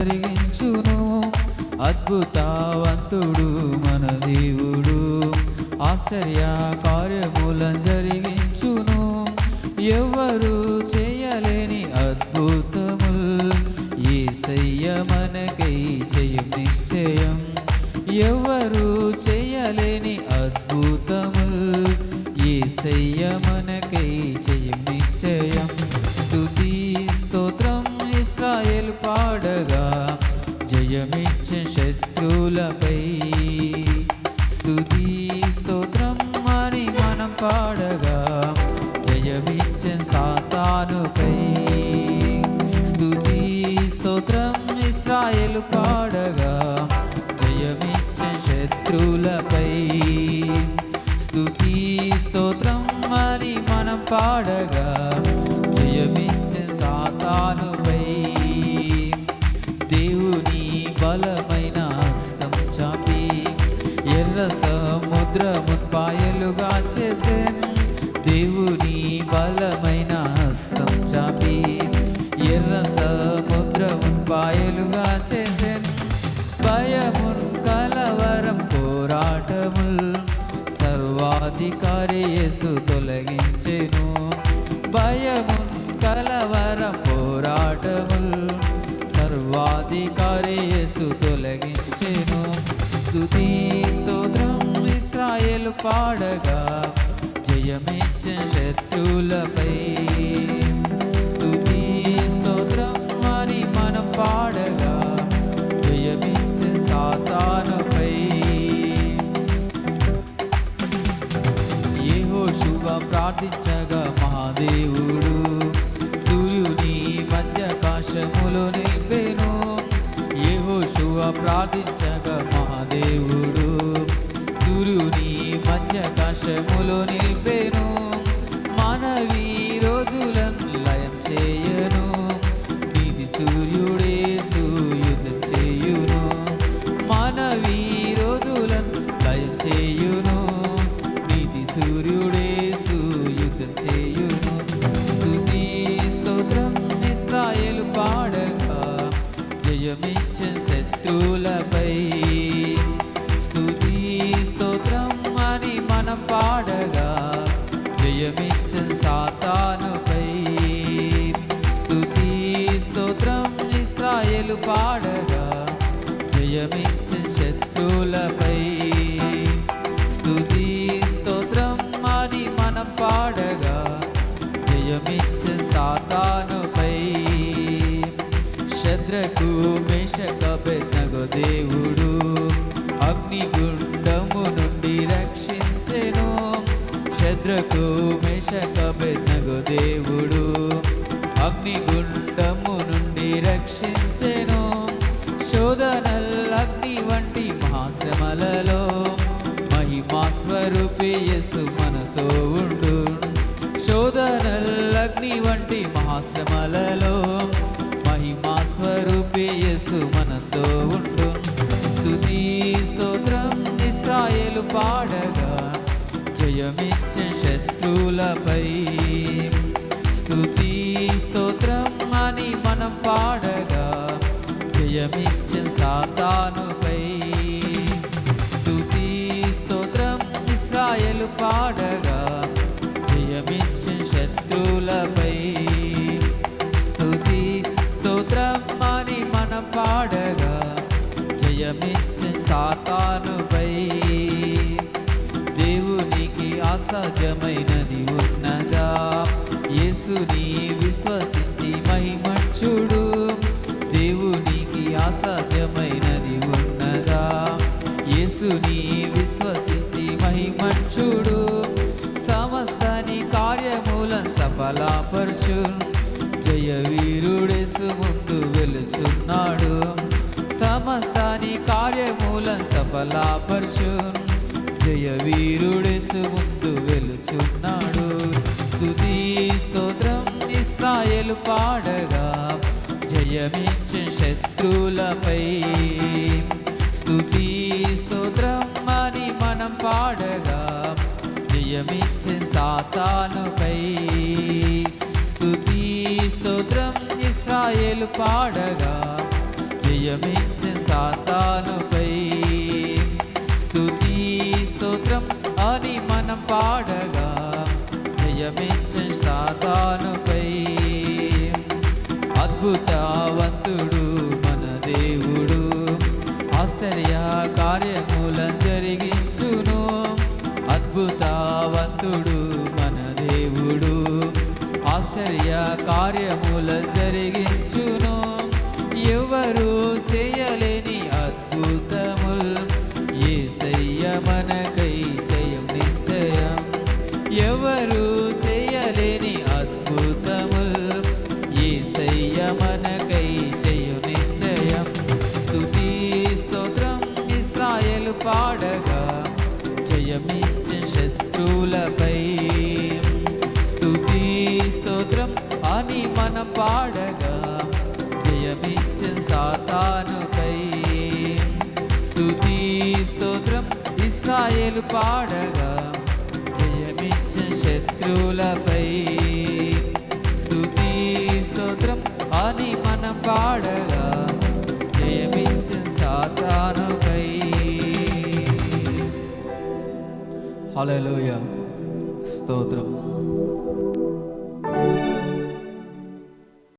జరిగించును అద్భుతవంతుడు మన దేవుడు. ఆశ్చర్య కార్యములను జరిగించును. ఎవరు చేయలేని అద్భుతముల్. ఏసయ్య మనకై జయం నిశ్చయం. ఎవరు చేయలేని అద్భుతముల్. ఏసయ్య శత్రులపై స్థుతి స్తోత్రం అని మనం పాడగా జయమిచ్చే సాతానుపై స్థుతి స్తోత్రం ఇస్రాయేల్ పాడగా జయమిచ్చే శత్రులపై స్థుతి స్తోత్రం అని మనం పాడగా జయమిచ్చే సాతానుపై దేవుని బలమైన ఎర్ర సముద్రమున్ పాయలుగా దేవుని బలమైన హస్తం చాపి ఎర్ర సముద్రమున్ పాయలుగా భయమున్ కలవరం పోరాటముల్ సర్వాధికారి యేసు తొలగించెను. భయమున్ కలవర పోరాటముల్ సర్వాధికారి పాటలు పాడగా జయమిచ్చే శత్రులపై స్థుతి స్తోత్రం అని మనం పాడగా జయమిచ్చే సాతానుపై. శుభ ప్రార్థించగా మహాదేవుడు సూర్యుని మధ్యకాశములు కాశములో ఏహో శుభ ప్రార్థించగా మహాదేవుడు సూర్యుని మధ్య కాశములో నిలిపెను. పాడగా జయమిచ్చే శత్రులపై. స్థుతి స్తోత్రం అని మనం పాడగా జయమిచ్చే సాతానుపై. శద్రకు మేషక బెన్నగో దేవుడు అగ్నిగుండము నుండి రక్షించెను. శద్రకు మేషక బెన్నగో దేవుడు అగ్నిగుండము నుండి రక్షించెను. యేసు మనతో ఉండు. శోధనల్ అగ్ని వంటి మహాశ్రమలలో మహిమా స్వరూపి యేసు మనతో ఉండు. స్తుతి స్తోత్రం ఇస్రాయేలు పాడగా జయమిచ్చే శత్రులపై స్తుతి స్తోత్రం అని మనం పాడగా జయమిచ్చే సాతానుపై పాడగా జయమిచ్చు శత్రులపై. స్థుతి స్తోత్రం అని మనం పాడగా జయమిచ్చు సాతానుపై. దేవునికి అసహజమైనది ఉన్నదా? యేసుని విశ్వసించి మహిమచ్చుడు. సఫలపరచు జయ వీరుడేసు ముందు వెలుచున్నాడు. సమస్తాని కార్యమూలం సఫలపరచు. జయ వీరుడేసు ముందు వెలుచున్నాడు. స్తుతి స్తోత్రం ఇస్రాయలు పాడగా. జయమిచ్చే శత్రులపై స్తుతి స్తోత్రం అని మనం పాడగా. జయమిచ్చే సాతానుపై. స్తోత్రం ఇస్రాయేలు పాడగా జయ సాతానుపై. స్తుతి స్తోత్రం అని మనం పాడగా జయమిచ్చే సాతానుపై. అద్భుతవంతుడు మన దేవుడు ఆశ్చర్య కార్యం కార్యముల జరిగించును. ఎవరు చేయలేని అద్భుతముల్. ఏసయ్య మనకై జయం నిశ్చయం. ఎవరు చేయలేని అద్భుతముల్. ఏసయ్య మనకై జయం నిశ్చయం. స్థుతి స్తోత్రం ఇస్రాయలు పాడగా. జయమిచ్చే శత్రువులపై మనం పాడగా జయమిచ్చే సాతానుకై స్థుతి స్తోత్రం ఇస్రాయేలు పాడగా జయమిచ్చే శత్రువులపై. స్థుతి స్తోత్రం అని మనం పాడగా జయమిచ్చే సాతానుపై హలోయ స్తోత్రం.